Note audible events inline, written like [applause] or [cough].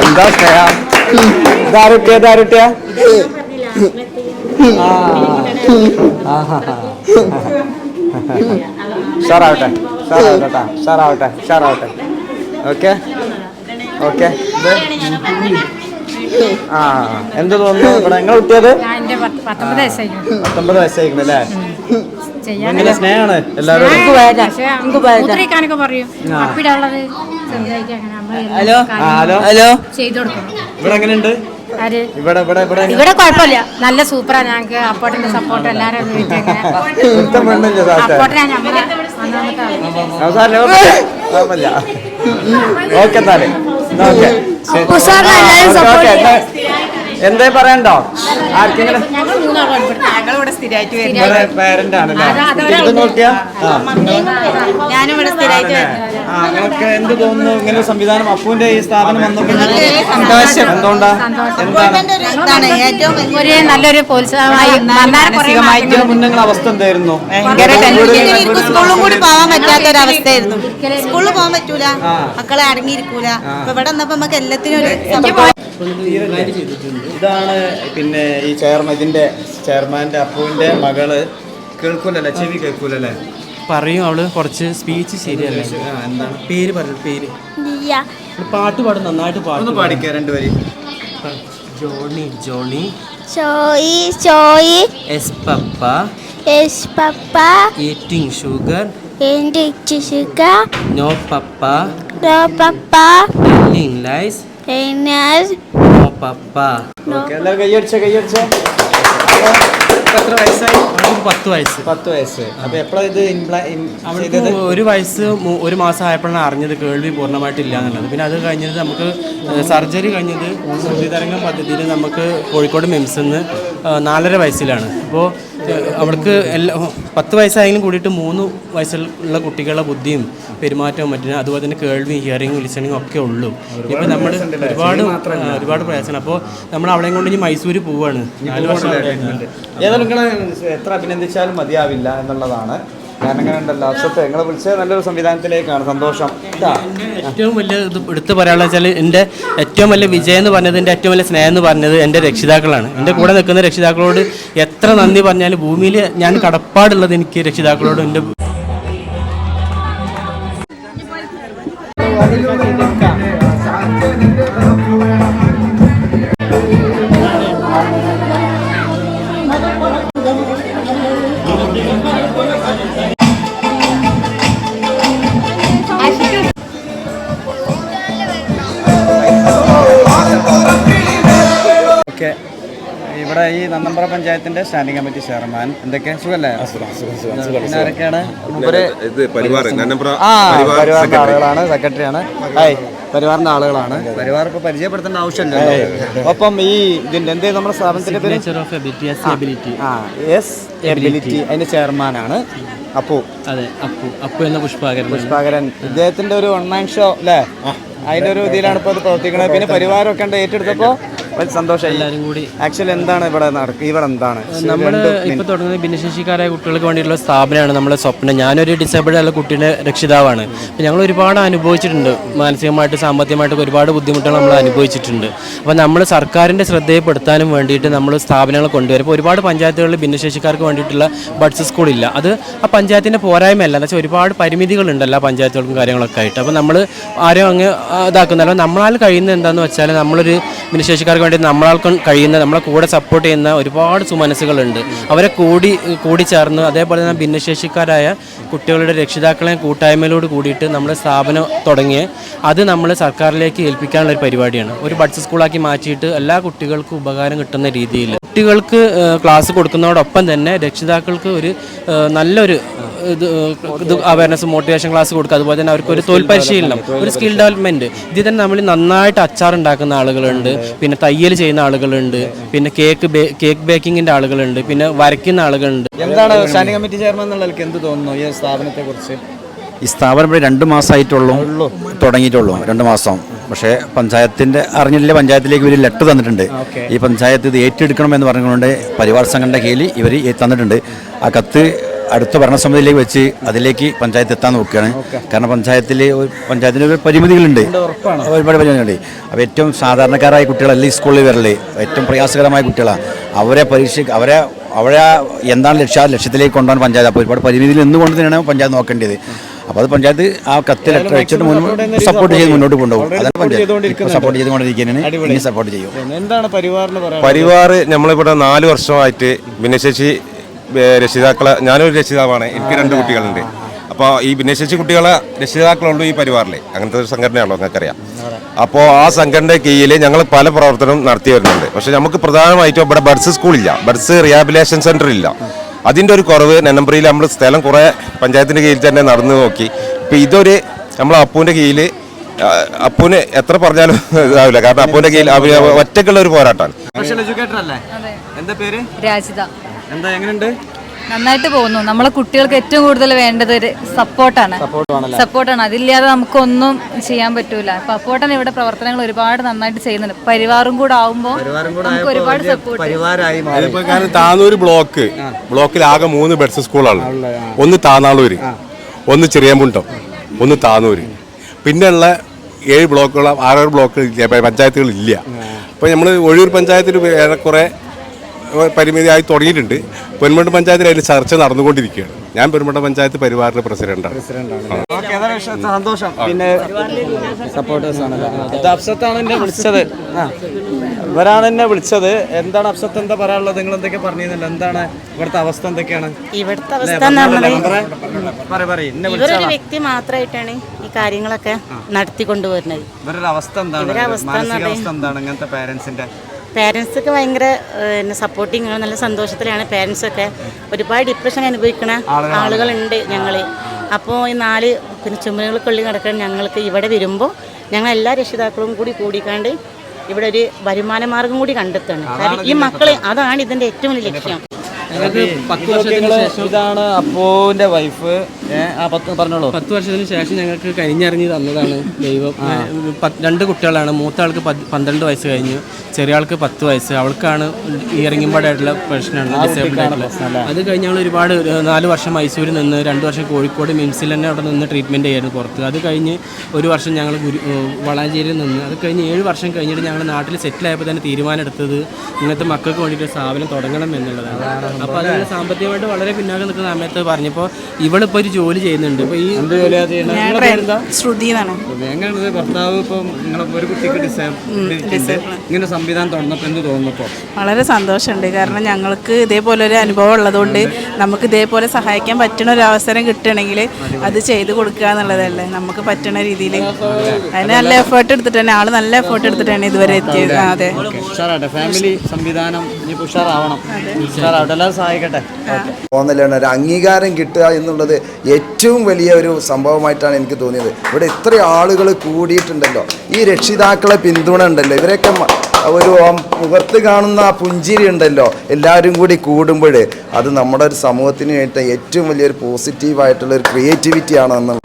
എന്താ സ്നേഹ? ഇതാരുട്ടിയ ഇതാരുട്ടിയ സാറാവട്ടെ സാറാവട്ടെ സാറാവട്ടെ സാറാവട്ടെ okay? Okay. ആ എന്ത് തോന്നുന്നു ഇവിടെ? നിങ്ങൾ കുട്ടിയത്? പത്തൊമ്പത് വയസ്സായി പത്തൊമ്പത് വയസ്സായിരിക്കും അല്ലേ? സ്നേഹമാണ് എല്ലാവരും പറയും. ഹലോ? ഹലോ? ഹലോ? ഇവിടെ എങ്ങനെയുണ്ട് ഇവിടെ ഇവിടെ ഇവിടെ ഇവിടെ കുഴപ്പമില്ല. നല്ല സൂപ്പറാ. ഞങ്ങൾക്ക് അപ്പോട്ടിന്റെ സപ്പോർട്ട് എല്ലാരും ഓക്കെ. എന്തേ പറയണ്ടോ? ആർക്കെങ്കിലും? ഞങ്ങൾ മൂന്നാളും ഇവിടുത്തെ. ഞങ്ങളിവിടെ സ്ഥിരമായിട്ട് വരുന്നത്. പേരന്റ് ആണല്ലേ ഇത് നോക്കിയാ? ആ. ഞാനും ഇവിടെ സ്ഥിരമായിട്ട് ആണല്ലേ? ആ നിങ്ങൾക്ക് എന്ത് തോന്നുന്നു? ഇങ്ങനെ ഒരു സംവിധാനം അപ്പുവിന്റെ ഈ സ്ഥാപനം വന്നപ്പോൾ സന്തോഷം. എന്തുകൊണ്ടാ? എന്താണ്? ഇതാണ്. ഏറ്റവും ഒരു നല്ലൊരു പ്രോത്സാഹമായി വന്നാൽ കുറേ മാനസികമായിട്ട് ഇതിന് മുന്നേ നിങ്ങളുടെ അവസ്ഥ എന്തായിരുന്നു? ഭയങ്കര ടെൻഷൻ. എനിക്ക് സ്കൂളും കൂടി പോകാൻ പറ്റാത്ത ഒരു അവസ്ഥയായിരുന്നു സ്കൂളിൽ പോകാൻ പറ്റൂല. മക്കളെ അടങ്ങിയിരിക്കൂല. അപ്പൊ ഇവിടെ വന്നപ്പോ നമുക്ക് എല്ലാത്തിനും ഒരു. ഇതാണ് പിന്നെ ഈ ചെയർമാൻ ഇതിന്റെ ചെയർമാന്റെ അപ്പുവിന്റെ മകൾ കേൾക്കൂലല്ലേ? ചെവി കേൾക്കൂലല്ലേ? പറയും അവൾ കുറച്ച് സ്പീച്ച് ശരിയല്ല? എന്താണ്? പേര് പറഞ്ഞു പേര്. പാട്ട് പാടും നന്നായിട്ട് പാട്ട് പാടും. പാടിക്ക രണ്ടുപേരും ജോണി ജോണി. ചോയി ചോയി. Yes papa. Yes papa. Eating sugar. Eating sugar. No papa. No papa. Telling lies. എന്നാൽ നോ പപ്പ. എല്ലാവരും എത്ര വയസ്സായി? പത്ത് വയസ്സ്. പത്ത് വയസ്സ്. അപ്പൊ ഇത് അവൾക്ക് ഒരു വയസ്സ് ഒരു മാസം ആയപ്പോഴാണ് അറിഞ്ഞത് കേൾവി പൂർണമായിട്ടില്ല എന്നുള്ളത് പിന്നെ അത് കഴിഞ്ഞത് നമുക്ക് സർജറി കഴിഞ്ഞത് ശ്രുതിതരംഗം പദ്ധതിയിൽ നമുക്ക് കോഴിക്കോട് മിംസിന്ന് നാലര വയസ്സിലാണ്. അപ്പോൾ അവൾക്ക് എല്ലാ പത്ത് വയസ്സായെങ്കിലും കൂടിയിട്ട് മൂന്ന് വയസ്സുള്ള കുട്ടികളുടെ ബുദ്ധിയും പെരുമാറ്റവും മറ്റും അതുപോലെ തന്നെ കേൾവിയും ഹിയറിങ്ങും ലിസണിങ്ങും ഒക്കെ ഉള്ളൂ. ഇപ്പോൾ നമ്മൾ ഒരുപാട് ഒരുപാട് പ്രയാസമാണ്. അപ്പോൾ നമ്മൾ അവളെയും കൊണ്ട് ഇനി മൈസൂർ പോവാണ്. നാല് വർഷം ഏതായാലും എത്ര അഭിനന്ദിച്ചാലും മതിയാവില്ല എന്നുള്ളതാണ്. അങ്ങനെ ഉണ്ടല്ലോ. അക്ഷത്തെ നിങ്ങളെ വിളിച്ചത് നല്ലൊരു സംവിധാനത്തിലേക്കാണ്. സന്തോഷം. ഏറ്റവും വലിയ ഇത് എടുത്ത് പറയാനുള്ള വെച്ചാൽ എന്റെ ഏറ്റവും വലിയ വിജയം എന്ന് പറഞ്ഞത് എന്റെ ഏറ്റവും വലിയ സ്നേഹം എന്ന് പറഞ്ഞത് എന്റെ രക്ഷിതാക്കളാണ്. എന്റെ കൂടെ നിൽക്കുന്ന രക്ഷിതാക്കളോട് എത്ര നന്ദി പറഞ്ഞാലും ഭൂമിയിൽ ഞാൻ കടപ്പാടുള്ളത് എനിക്ക് രക്ഷിതാക്കളോട് എന്റെ ഇവിടെ ഈ നന്നമ്പ്ര പഞ്ചായത്തിന്റെ സ്റ്റാൻഡിംഗ് കമ്മിറ്റി ചെയർമാൻ. എന്തൊക്കെ? സുഖല്ലേ? ആരൊക്കെയാണ്? പരിവാറിന്റെ ആളുകളാണ് സെക്രട്ടറിയാണ്. ഹായ് പരിവാറിന്റെ ആളുകളാണ്. പരിവാർ ഇപ്പൊ പരിചയപ്പെടുത്തേണ്ട ആവശ്യമില്ല ഒപ്പം ഈ ഇതിന്റെ എന്ത് നമ്മുടെ സ്ഥാപനത്തിന്റെ പേര്? അതിന്റെ ചെയർമാനാണ് അപ്പു. അതെ അപ്പു. അപ്പു എന്ന പുഷ്പാകരൻ പുഷ്പാകരൻ. ഇദ്ദേഹത്തിന്റെ ഒരു ഓൺലൈൻ മാൻ ഷോ അല്ലേ അതിന്റെ ഒരു ഇതിലാണ് ഇപ്പോൾ ഇത് പ്രവർത്തിക്കുന്നത്. പിന്നെ പരിവാരമൊക്കെ ഉണ്ട് ഏറ്റെടുത്തപ്പോൾ സന്തോഷമായി എല്ലാവരും കൂടി. ആക്ച്വലി എന്താണ് ഇവിടെ നടക്കുക ഇവിടെ എന്താണ്? നമ്മൾ ഇപ്പോൾ തുടങ്ങുന്നത് ഭിന്നശേഷിക്കാരായ കുട്ടികൾക്ക് വേണ്ടിയിട്ടുള്ള സ്ഥാപനമാണ് നമ്മുടെ സ്വപ്നം. ഞാനൊരു ഡിസേബിൾഡ് ആയ കുട്ടിയുടെ രക്ഷിതാവാണ്. അപ്പോൾ ഞങ്ങൾ ഒരുപാട് അനുഭവിച്ചിട്ടുണ്ട്. മാനസികമായിട്ട് സാമ്പത്തികമായിട്ട് ഒരുപാട് ബുദ്ധിമുട്ടുകൾ നമ്മൾ അനുഭവിച്ചിട്ടുണ്ട്. അപ്പോൾ നമ്മൾ സർക്കാരിന്റെ ശ്രദ്ധയെപ്പെടുത്താനും വേണ്ടിയിട്ട് നമ്മൾ സ്ഥാപനങ്ങൾ കൊണ്ടുവരും. ഇപ്പോൾ ഒരുപാട് പഞ്ചായത്തുകളിൽ ഭിന്നശേഷിക്കാർക്ക് വേണ്ടിയിട്ടുള്ള ബഡ്സ് സ്കൂളില്ല അത് ആ പഞ്ചായത്തിന്റെ പോരായ്മയല്ല. എന്ന് വെച്ചാൽ ഒരുപാട് പരിമിതികളുണ്ട് എല്ലാ പഞ്ചായത്തുകൾക്കും കാര്യങ്ങളൊക്കെ ആയിട്ട്. അപ്പോൾ നമ്മൾ ആരും അങ്ങ് ഇതാക്കുന്നല്ലോ. ഇതാക്കുന്നില്ല നമ്മളാൽ കഴിയുന്ന എന്താണെന്ന് വെച്ചാൽ നമ്മളൊരു ഭിന്നശേഷിക്കാർക്ക് വേണ്ടി നമ്മളാൾക്കും കഴിയുന്ന നമ്മളെ കൂടെ സപ്പോർട്ട് ചെയ്യുന്ന ഒരുപാട് സുമനസ്സുകളുണ്ട്. അവരെ കൂടി കൂടി ചേർന്ന് അതേപോലെ തന്നെ ഭിന്നശേഷിക്കാരായ കുട്ടികളുടെ രക്ഷിതാക്കളെ കൂട്ടായ്മയിലോട് കൂടിയിട്ട് നമ്മൾ സ്ഥാപനം തുടങ്ങിയ അത് നമ്മൾ സർക്കാരിലേക്ക് ഏൽപ്പിക്കാനുള്ള ഒരു പരിപാടിയാണ്. ഒരു ബഡ്സ് സ്കൂളാക്കി മാറ്റിയിട്ട് എല്ലാ കുട്ടികൾക്കും ഉപകാരം കിട്ടുന്ന രീതിയിൽ. കുട്ടികൾക്ക് ക്ലാസ് കൊടുക്കുന്നതോടൊപ്പം തന്നെ രക്ഷിതാക്കൾക്ക് ഒരു നല്ലൊരു ഇത് ഇത് അവയർനെസ് മോട്ടിവേഷൻ ക്ലാസ് കൊടുക്കുക. അതുപോലെ തന്നെ അവർക്ക് ഒരു തൊഴിൽ പരിശീലനം ഒരു സ്കിൽ ഡെവലപ്മെന്റ് ഇതിൽ തന്നെ നമ്മൾ നന്നായിട്ട് അച്ചാർ ഉണ്ടാക്കുന്ന ആളുകളുണ്ട്. പിന്നെ തയ്യൽ ചെയ്യുന്ന ആളുകളുണ്ട്. പിന്നെ കേക്ക് കേക്ക് ബേക്കിങ്ങിന്റെ ആളുകളുണ്ട്. പിന്നെ വരയ്ക്കുന്ന ആളുകളുണ്ട്. എന്താണ് സ്റ്റാൻഡിംഗ് കമ്മിറ്റി ചെയർമാൻ എന്നുള്ളവർക്ക് എന്ത് തോന്നുന്നു ഈ സ്ഥാപനത്തെക്കുറിച്ച്? ഈ സ്ഥാപനം ഇവിടെ രണ്ട് മാസമായിട്ടുള്ളൂ തുടങ്ങിയിട്ടുള്ളൂ. രണ്ട് മാസം. പക്ഷേ പഞ്ചായത്തിന്റെ അറിഞ്ഞില്ല പഞ്ചായത്തിലേക്ക് ഇവർ ലെറ്റർ തന്നിട്ടുണ്ട്. ഈ പഞ്ചായത്ത് ഇത് ഏറ്റെടുക്കണമെന്ന് പറഞ്ഞുകൊണ്ട് പരിവാർ സംഘടന കീഴിൽ ഇവർ തന്നിട്ടുണ്ട്. ആ കത്ത് അടുത്ത ഭരണസമിതിയിലേക്ക് വെച്ച് അതിലേക്ക് പഞ്ചായത്ത് എത്താൻ നോക്കുകയാണ്. കാരണം പഞ്ചായത്തിൽ പഞ്ചായത്തിന്റെ പഞ്ചായത്തിന് ഒരു പരിമിതികളുണ്ട്. ഒരുപാട് പരിമിതികളുണ്ട്. അപ്പോൾ ഏറ്റവും സാധാരണക്കാരായ കുട്ടികളല്ല ഈ സ്കൂളിൽ വരൽ? ഏറ്റവും പ്രയാസകരമായ കുട്ടികളാണ് അവരെ പരീക്ഷ അവരെ അവരെ എന്താണ് ലക്ഷ്യ ലക്ഷ്യത്തിലേക്ക് കൊണ്ടുപോകാൻ പഞ്ചായത്ത്. അപ്പോൾ ഒരുപാട് പരിമിതിയിൽ നിന്നുകൊണ്ട് തന്നെയാണ് പഞ്ചായത്ത് നോക്കേണ്ടത്. അപ്പോൾ അത് പഞ്ചായത്ത് ആ കത്ത് ലെറ്റർ വെച്ചിട്ട് മുന്നോട്ട് സപ്പോർട്ട് ചെയ്ത് മുന്നോട്ട് കൊണ്ടുപോകും. അതാണ് പഞ്ചായത്ത്. സപ്പോർട്ട് ചെയ്തുകൊണ്ടിരിക്കുന്നതിന് ഇനി സപ്പോർട്ട് ചെയ്യും. എന്താണ് പരിവാറിന് പരിവാർ നമ്മളിവിടെ നാല് വർഷമായിട്ട് ഭിന്നശേഷി രക്ഷിതാക്കളെ ഞാനൊരു രക്ഷിതാവാണ്. എനിക്ക് രണ്ട് കുട്ടികളുണ്ട്. അപ്പോൾ ഈ ഭിന്നശേഷി കുട്ടികളെ രക്ഷിതാക്കളുണ്ട് ഈ പരിവാറിൽ അങ്ങനത്തെ ഒരു സംഘടനയാണല്ലോ നിങ്ങൾക്കറിയാം. അപ്പോൾ ആ സംഘടനയുടെ കീഴിൽ ഞങ്ങൾ പല പ്രവർത്തനം നടത്തി വരുന്നുണ്ട്. പക്ഷെ നമുക്ക് പ്രധാനമായിട്ടും ഇവിടെ ബഡ്സ് സ്കൂളില്ല. ബഡ്സ് റിഹാബിലേഷൻ സെന്റർ ഇല്ല അതിന്റെ ഒരു കുറവ് നെന്നമ്പ്രയിൽ നമ്മൾ സ്ഥലം കുറേ പഞ്ചായത്തിന്റെ കീഴിൽ തന്നെ നടന്നു നോക്കി. ഇപ്പം ഇതൊരു നമ്മൾ അപ്പൂന്റെ കീഴിൽ അപ്പൂന് എത്ര പറഞ്ഞാലും ഇതാവില്ല. കാരണം അപ്പൂന്റെ കീഴിൽ അവർ ഒറ്റക്കുള്ള ഒരു പോരാട്ടമാണ്. സ്പെഷ്യൽ എഡ്യൂക്കേറ്റർ അല്ലേ? എന്താ പേര്? രാജിത. എന്താ എങ്ങനെയുണ്ട് നന്നായിട്ട് പോകുന്നു. നമ്മളെ കുട്ടികൾക്ക് ഏറ്റവും കൂടുതൽ വേണ്ടത് ഒരു സപ്പോർട്ടാണ്. സപ്പോർട്ടാണ്. അതില്ലാതെ നമുക്കൊന്നും ചെയ്യാൻ പറ്റൂല. അപ്പൊ ഇവിടെ പ്രവർത്തനങ്ങൾ ഒരുപാട് നന്നായിട്ട് ചെയ്യുന്നുണ്ട്. പരിവാറും കൂടെ ആവുമ്പോൾ നമുക്ക് ഒരുപാട് സപ്പോർട്ട് താനൂര് ബ്ലോക്ക്. ബ്ലോക്കിൽ ആകെ മൂന്ന് ബെഡ്സ് സ്കൂളാണ്. ഒന്ന് താനാളൂര് ഒന്ന് ചെറിയമ്പുണ്ടം ഒന്ന് താനൂര്. പിന്നെയുള്ള ഏഴ് ബ്ലോക്കുകൾ ആറേഴ് ബ്ലോക്കുകൾ പഞ്ചായത്തുകളില്ല. അപ്പോൾ നമ്മൾ ഒഴിയൂർ പഞ്ചായത്തിൽ ഏറെക്കുറെ പരിമിതിയായി തുടങ്ങിയിട്ടുണ്ട്. പെരുമണ്ട പഞ്ചായത്തിൽ അതിന് ചർച്ച നടന്നുകൊണ്ടിരിക്കുകയാണ്. ഞാൻ പെരുമണ്ട പഞ്ചായത്ത് പരിവാറിന്റെ പ്രസിഡന്റാണ്. സന്തോഷം. പിന്നെ സപ്പോർട്ടേഴ്സ് ആണല്ലേ ഇത് അഫ്സത്താണ് എന്നെ വിളിച്ചത്. ഇവരാണ് എന്നെ വിളിച്ചത്. എന്താണ് അഫ്സത്ത് എന്താ പറയാനുള്ളത്? നിങ്ങൾ എന്തൊക്കെ പറഞ്ഞിരുന്നല്ലോ? എന്താണ് ഇവിടുത്തെ അവസ്ഥ എന്തൊക്കെയാണ്? ഇവിടുത്തെ അവസ്ഥ വ്യക്തി മാത്രമായിട്ടാണ് ഈ കാര്യങ്ങളൊക്കെ നടത്തിക്കൊണ്ടുവരുന്നത്. ഇവരുടെ അവസ്ഥ എന്താണ്? അവസ്ഥ എന്താണ്? ഇങ്ങനത്തെ പേരൻസിന്റെ പാരൻസ് ഒക്കെ ഭയങ്കര സപ്പോർട്ടിങ് ആണ് നല്ല സന്തോഷത്തിലാണ് പേരൻസൊക്കെ. ഒരുപാട് ഡിപ്രഷൻ അനുഭവിക്കുന്ന ആളുകളുണ്ട് ഞങ്ങൾ അപ്പോൾ ഈ നാല് പിന്നെ ചുമലുകൾക്കുള്ളിൽ നടക്കുന്ന ഞങ്ങൾക്ക് ഇവിടെ വരുമ്പോൾ ഞങ്ങൾ എല്ലാ രക്ഷിതാക്കളും കൂടി കൂടിക്കാണ്ട് ഇവിടെ ഒരു വരുമാന മാർഗം കൂടി കണ്ടെത്താണ് കാരണം ഈ മക്കളെ അതാണ് ഇതിന്റെ ഏറ്റവും വലിയ ലക്ഷ്യം. ഇതാണ് അപ്പോന്റെ വൈഫ്. പറഞ്ഞോളൂ. പത്ത് വർഷത്തിന് ശേഷം ഞങ്ങൾക്ക് കഴിഞ്ഞിറങ്ങി തന്നതാണ് [laughs] ദൈവം. രണ്ട് കുട്ടികളാണ്. മൂത്ത ആൾക്ക് പന്ത്രണ്ട് വയസ്സ് കഴിഞ്ഞു. ചെറിയ ആൾക്ക് പത്ത് വയസ്സ്. അവൾക്കാണ് ഇറങ്ങുമ്പോഴായിട്ടുള്ള പ്രശ്നമാണ് ഡിസേബിൾഡ് ആയിട്ടുള്ള. അത് കഴിഞ്ഞ് ഞങ്ങൾ ഒരുപാട് നാല് വർഷം മൈസൂരിൽ നിന്ന് രണ്ട് വർഷം കോഴിക്കോട് മിംസിൽ തന്നെ അവിടെ നിന്ന് ട്രീറ്റ്മെന്റ് ചെയ്യായിരുന്നു പുറത്ത്. അത് കഴിഞ്ഞ് ഒരു വർഷം ഞങ്ങൾ ഗുരു വളാഞ്ചേരിയിൽ നിന്ന്. അത് കഴിഞ്ഞ് ഏഴ് വർഷം കഴിഞ്ഞിട്ട് ഞങ്ങൾ നാട്ടിൽ സെറ്റിൽ ആയപ്പോൾ തന്നെ തീരുമാനം എടുത്തത് ഇങ്ങനത്തെ മക്കൾക്ക് വേണ്ടിയിട്ട് സ്ഥാപനം തുടങ്ങണം എന്നുള്ളതാണ്. അപ്പോൾ അത് സാമ്പത്തികമായിട്ട് വളരെ പിന്നാക്കം നിൽക്കുന്ന സമയത്ത് പറഞ്ഞപ്പോൾ ഇവളിപ്പോൾ ഒരു ജോലി ചെയ്യുന്നുണ്ട്. ഇപ്പോൾ ഈ എന്ത് ചെയ്യുന്നത്? ശ്രുതി എന്നാണ്. ഭർത്താവ് ഇപ്പം നിങ്ങളെ ഒരു കുട്ടിക്ക് ഡിസേബിലിറ്റി ഇങ്ങനെ സംവിധാനം തുറന്നപ്പോൾ എന്ത് തോന്നുന്നപ്പോൾ വളരെ സന്തോഷമുണ്ട്. കാരണം ഞങ്ങൾക്ക് ഇതേപോലെ ഒരു അനുഭവം ഉള്ളതുകൊണ്ട് നമുക്ക് ഇതേപോലെ സഹായിക്കാൻ പറ്റുന്ന ഒരു അവസരം കിട്ടുകയാണെങ്കിൽ അത്. ചെയ്ത് കൊടുക്കുക എന്നുള്ളതല്ലേ? നമുക്ക് പറ്റുന്ന രീതിയിൽ. അതിന് നല്ല എഫേർട്ട് എടുത്തിട്ട് തന്നെ ആൾ നല്ല എഫേർട്ട് എടുത്തിട്ടാണ് ഇതുവരെ എത്തിയത്. അതെ. ഫാമിലി സംവിധാനം ഇനി ഉഷാറാവണം. ഉഷാറാവട്ടെ എല്ലാവരും സഹായിക്കട്ടെ. പോകുന്നില്ലാണ് ഒരു അംഗീകാരം കിട്ടുക എന്നുള്ളത് ഏറ്റവും വലിയ ഒരു സംഭവമായിട്ടാണ് എനിക്ക് തോന്നിയത്. ഇവിടെ ഇത്ര ആളുകൾ കൂടിയിട്ടുണ്ടല്ലോ. ഈ രക്ഷിതാക്കളെ പിന്തുണ ഉണ്ടല്ലോ. ഇവരൊക്കെ ഒരു മുഖത്ത് കാണുന്ന ആ പുഞ്ചിരി ഉണ്ടല്ലോ. എല്ലാവരും കൂടി കൂടുമ്പോൾ അത് നമ്മുടെ ഒരു സമൂഹത്തിന് വേണ്ടി ഏറ്റവും വലിയൊരു പോസിറ്റീവായിട്ടുള്ള ഒരു ക്രിയേറ്റിവിറ്റി ആണ് എന്നുള്ളത്